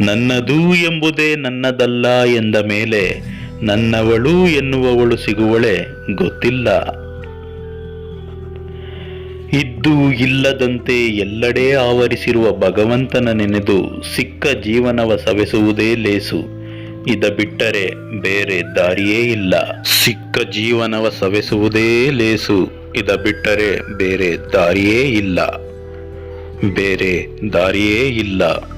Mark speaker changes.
Speaker 1: ನನ್ನದು ಎಂಬುದೇ ನನ್ನದಲ್ಲ ಎಂದ ಮೇಲೆ ನನ್ನವಳು ಎನ್ನುವವಳು ಸಿಗುವಳೆ ಗೊತ್ತಿಲ್ಲ. ಇದ್ದು ಇಲ್ಲದಂತೆ ಎಲ್ಲೆಡೆ ಆವರಿಸಿರುವ ಭಗವಂತನ ನೆನೆದು ಸಿಕ್ಕ ಜೀವನವ ಸವೆಸುವುದೇ ಲೇಸು. ಇದ ಬಿಟ್ಟರೆ ಬೇರೆ ದಾರಿಯೇ ಇಲ್ಲ. ಸಿಕ್ಕ ಜೀವನವ ಸವೆಸುವುದೇ ಲೇಸು. ಇದ ಬಿಟ್ಟರೆ ಬೇರೆ ದಾರಿಯೇ ಇಲ್ಲ. ಬೇರೆ ದಾರಿಯೇ ಇಲ್ಲ.